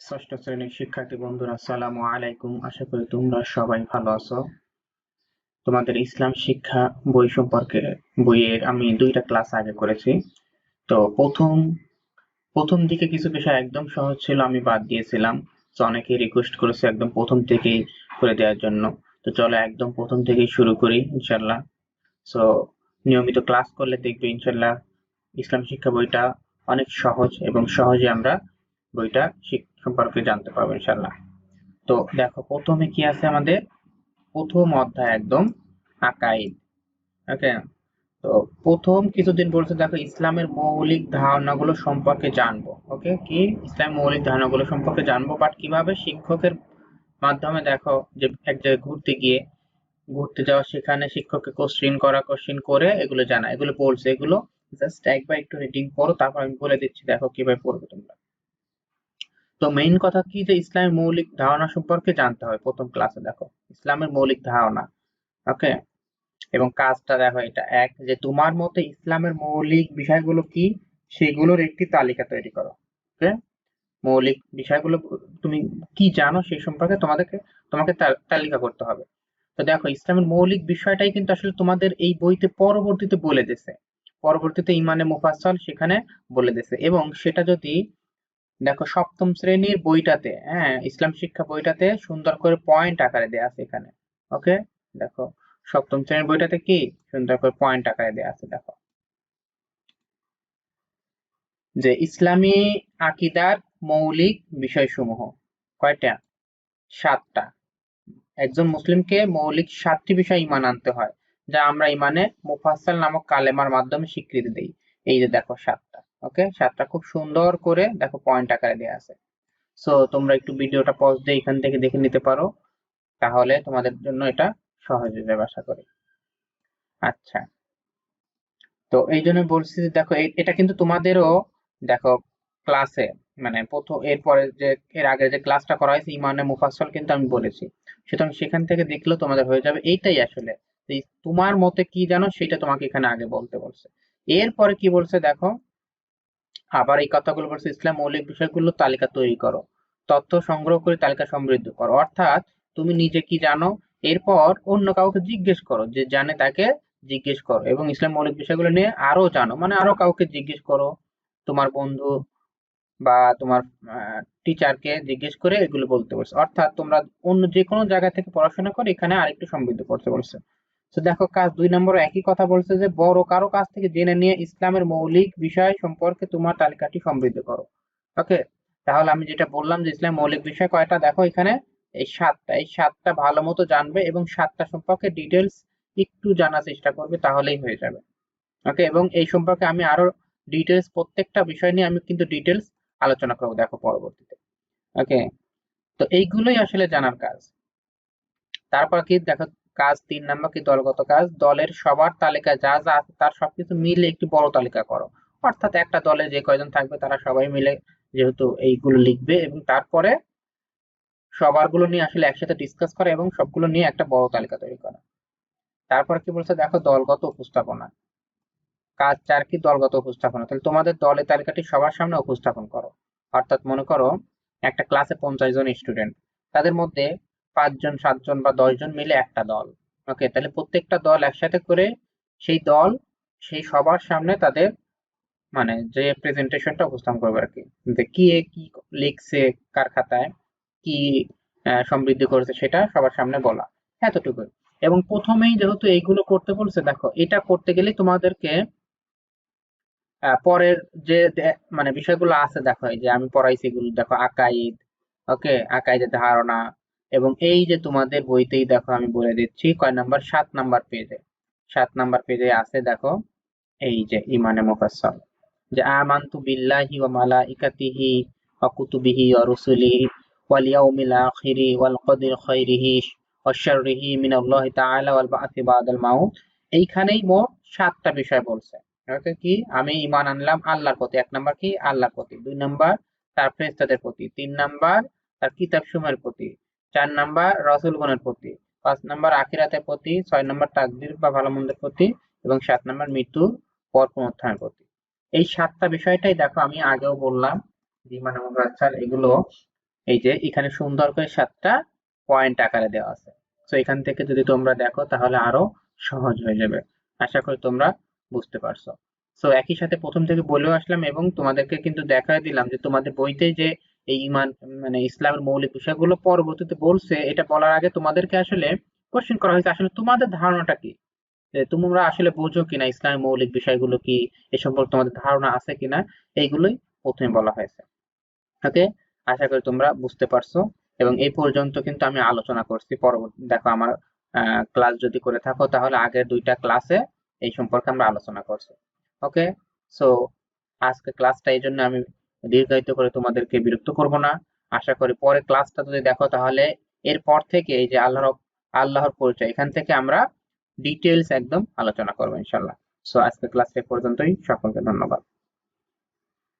ষষ্ঠ শ্রেণির শিক্ষার্থী বন্ধুরা, আসসালামু আলাইকুম। আশা করি তোমরা সবাই ভালো আছো। তোমাদের ইসলাম শিক্ষা বই সম্পর্কে বইয়ের আমি দুইটা ক্লাস আগে করেছি। তো প্রথম প্রথম দিকে কিছু বিষয় একদম সহজ ছিল, আমি বাদ দিয়েছিলাম। তো অনেকে রিকোয়েস্ট করেছে একদম প্রথম থেকেই করে দেওয়ার জন্য। তো চলো একদম প্রথম থেকেই শুরু করি ইনশাল্লাহ সো নিয়মিত ক্লাস করলে দেখবে ইনশাল্লাহ ইসলাম শিক্ষা বইটা অনেক সহজ এবং সহজে আমরা বইটা সম্পর্কে জানতে পারব ইনশাল্লাহ তো দেখো, প্রথমে কি আছে আমাদের? প্রথম অধ্যায় একদম আকাইদ ওকে? তো প্রথম কিছুদিন বলছে দেখো ইসলামের মৌলিক ধারণাগুলো সম্পর্কে জানব, ওকে? কি? ইসলামের মৌলিক ধারণাগুলো সম্পর্কে জানব বাট কীভাবে শিক্ষকের মাধ্যমে দেখো যে এক জায়গায় ঘুরতে গিয়ে, ঘুরতে যাওয়া সেখানে শিক্ষককে কোশ্চিন করা কোশ্চিন করে এগুলো জানা, এগুলো বলছে এগুলো জাস্ট একবার একটু রিডিং করো তারপর আমি বলে দিচ্ছি, দেখো কীভাবে পড়বে তোমরা। তো মেইন কথা কি যে ইসলামের মৌলিক ধারণা সম্পর্কে জানতে হয় প্রথম ক্লাসে দেখো, ইসলামের মৌলিক ধারণা ওকে এবং কাজটা দেখো এটা, এক, যে তোমার মতে ইসলামের মৌলিক বিষয়গুলো কি? সেগুলোর একটি তালিকা তৈরি করো ওকে মৌলিক বিষয়গুলো তুমি কি জানো সেই সম্পর্কে তোমাদেরকে, তোমাকে তালিকা করতে হবে। তো দেখো, ইসলামের মৌলিক বিষয়টাই কিন্তু আসলে তোমাদের এই বইতে পরবর্তীতে বলে দিছে পরবর্তীতে ইমানে মুফাসল সেখানে বলে দিছে এবং সেটা যদি দেখো সপ্তম শ্রেণির বইটাতে হ্যাঁ ইসলাম শিক্ষা বইটাতে সুন্দর করে পয়েন্ট আকারে দেয়া আছে এখানে ওকে দেখো, সপ্তম শ্রেণির বইটাতে কি? সুন্দর করে পয়েন্ট আকারে দেয়া আছে, দেখো। যে ইসলামী আকিদার মৌলিক বিষয়সমূহ, কয়টা? সাতটা। একজন মুসলিমকে মৌলিক সাতটি বিষয় ইমান আনতে হয়, যা আমরা ইমানে মুফাসাল নামক কালেমার মাধ্যমে স্বীকৃতি দিই। এই যে দেখো সাতটা ওকে সাতটা খুব সুন্দর করে দেখো পয়েন্ট আকারে দেওয়া আছে। সো তোমরা একটু ভিডিওটা পজ দিয়ে এখান থেকে দেখে নিতে পারো। তাহলে তোমাদের জন্য এটা সহজ হয়ে যাবে আশা করি। আচ্ছা। তো এই জন্য বলছি দেখো এটা কিন্তু তোমাদেরও দেখো ক্লাসে মানে প্রথম, এরপরে যে, এর আগে যে ক্লাসটা করা হয়েছে ইমানে মুফাসল কিন্তু আমি বলেছি। সুতরাং সেখান থেকে দেখলেও তোমাদের হয়ে যাবে। এইটাই আসলে তোমার মতে কি জানো, সেটা তোমাকে এখানে আগে বলতে বলছে। এরপরে কি বলছে দেখো আবার এই কথাগুলো বলছে, ইসলাম মৌলিক বিষয়গুলো তালিকা তৈরি করো। তথ্য সংগ্রহ করে তালিকা সমৃদ্ধ করো। অর্থাৎ তুমি নিজে কি জানো, এরপর অন্য কাউকে জিজ্ঞেস করো যে জানে তাকে জিজ্ঞেস করো এবং ইসলাম মৌলিক বিষয়গুলো নিয়ে আরও জানো মানে আরও কাউকে জিজ্ঞেস করো। তোমার বন্ধু বা তোমার টিচারকে জিজ্ঞেস করে এগুলো বলতে বলছে। অর্থাৎ তোমরা অন্য যে কোনো জায়গা থেকে পড়াশোনা করে এখানে আরেকটু সমৃদ্ধ করতে বলছে। তো দেখো, কাজ দুই নম্বর একই কথা বলছে যে, বড় কারও কাছ থেকে জেনে নিয়ে ইসলামের মৌলিক বিষয় সম্পর্কে তোমার তালিকাটি সমৃদ্ধ করো। ওকে তাহলে আমি যেটা বললাম যে ইসলাম মৌলিক বিষয় কয়টা? দেখো, এখানে এই সাতটা এই সাতটা ভালো মতো জানবে এবং সাতটা সম্পর্কে ডিটেলস একটু জানার চেষ্টা করবে, তাহলেই হয়ে যাবে। ওকে এবং এই সম্পর্কে আমি আরও ডিটেলস প্রত্যেকটা বিষয় নিয়ে আমি কিন্তু ডিটেলস আলোচনা করব, দেখো, পরবর্তীতে। ওকে তো এইগুলোই আসলে জানার কাজ। তারপর কি? দেখো কাজ, তিন নাম্বার কি দলগত কাজ, দলের সবার তালিকা যা যা আছে তার সবকিছু মিলে একটি বড় তালিকা করো। অর্থাৎ একটা দলে যে কয়জন থাকবে তারা সবাই মিলে যেহেতু এইগুলো লিখবে এবং তারপরে সবারগুলো নিয়ে আসলে একসাথে ডিসকাস করা এবং সবগুলো নিয়ে একটা বড় তালিকা তৈরি করা। তারপর কি বলছে? দেখো দলগত উপস্থাপনা। কাজ চার কি? দলগত উপস্থাপনা। তাহলে তোমাদের দলের তালিকাটি সবার সামনে উপস্থাপন করো। অর্থাৎ মনে করো একটা ক্লাসে পঞ্চাশ জন স্টুডেন্ট তাদের মধ্যে পাঁচজন, সাতজন বা দশজন মিলে একটা দল। ওকে তাহলে প্রত্যেকটা দল একসাথে করে সেই দল, সেই সবার সামনে তাদের মানে যে প্রেজেন্টেশনটা উপস্থাপন করবে আর কি। যে কি কি লিখছে কার খাতায়, কি সমৃদ্ধি করেছে সেটা সবার সামনে বলা এতটুকু এবং প্রথমেই যেহেতু এইগুলো করতে বলছে, দেখো, এটা করতে গেলে তোমাদেরকে পরের যে মানে বিষয়গুলো আছে, দেখো, এই যে আমি পড়াইছি এগুলো, দেখো, আকাইদ ওকে আকাইদের ধারণা এবং এই যে তোমাদের বইতেই দেখো আমি বলে দিচ্ছি, কয় নাম্বার? সাত নাম্বার পেজে সাত নাম্বার পেজে আছে দেখো, এই যে ইমানে মুফাসসল। যে আমানতু বিল্লাহি ওয়া মালাইকাতিহি ওয়া কুতুবিহি ওয়া রুসুলিহি ওয়াল ইয়াউমিল আখিরি ওয়াল কদির খাইরিহি ওয়া শাররিহি মিনাল্লাহি তাআলা ওয়াল বা'থি বাদাল মাউত। এইখানেই মোট সাতটা বিষয় বলছে। কি? আমি ইমান আনলাম আল্লাহর প্রতি। এক নাম্বার কি? আল্লাহর প্রতি। দুই নাম্বার তার ফেরেশতাদের প্রতি। তিন নাম্বার তার কিতাব সমূহের প্রতি। চার নাম্বার রসুলগণের প্রতি, পাঁচ নাম্বার আখিরাতের প্রতি, ছয় নাম্বার তাকদির বা ভালো মন্দের প্রতি এবং সাত নাম্বার মৃত্যু পর পুনরুত্থানের প্রতি। এই সাতটা বিষয়টাই দেখো আমি আগেও বললাম বিমান মুফাসাল এগুলো এই যে এখানে সুন্দর করে সাতটা পয়েন্ট আকারে দেওয়া আছে। তো এখান থেকে যদি তোমরা দেখো তাহলে আরও সহজ হয়ে যাবে। আশা করি তোমরা বুঝতে পারছ। তো একই সাথে প্রথম থেকে বলেও আসলাম এবং তোমাদেরকে কিন্তু দেখায় দিলাম যে তোমাদের বইতে যে এই ইমান মানে ইসলামের মৌলিক বিষয়গুলো পরবর্তীতে বলছে, এটা বলার আগে তোমাদেরকে আসলে কোশ্চেন করা হয়েছে, আসলে তোমাদের ধারণাটা কি? তোমরা আসলে বোঝো কিনা ইসলামের মৌলিক বিষয়গুলো কি? এ সম্পর্কে তোমাদের ধারণা আছে কিনা? এইগুলোই প্রথমে বলা হয়েছে। ওকে আশা করি তোমরা বুঝতে পারছ। এবং এই পর্যন্ত কিন্তু আমি আলোচনা করছি। পরবর্তী, দেখো আমার ক্লাস যদি করে থাকো, তাহলে আগের দুইটা ক্লাসে এই সম্পর্কে আমরা আলোচনা করছি। ওকে সো আজকে ক্লাসটা এই জন্য আমি দীর্ঘায়িত করে তোমাদেরকে বিরক্ত করব না। আশা করি পরে ক্লাসটা যদি দেখো তাহলে এরপর থেকে এই যে আল্লাহর আল্লাহর পরিচয়, এখান থেকে আমরা ডিটেলস একদম আলোচনা করব ইনশাল্লাহ সো আজকে ক্লাসটা পর্যন্তই। সকলকে ধন্যবাদ।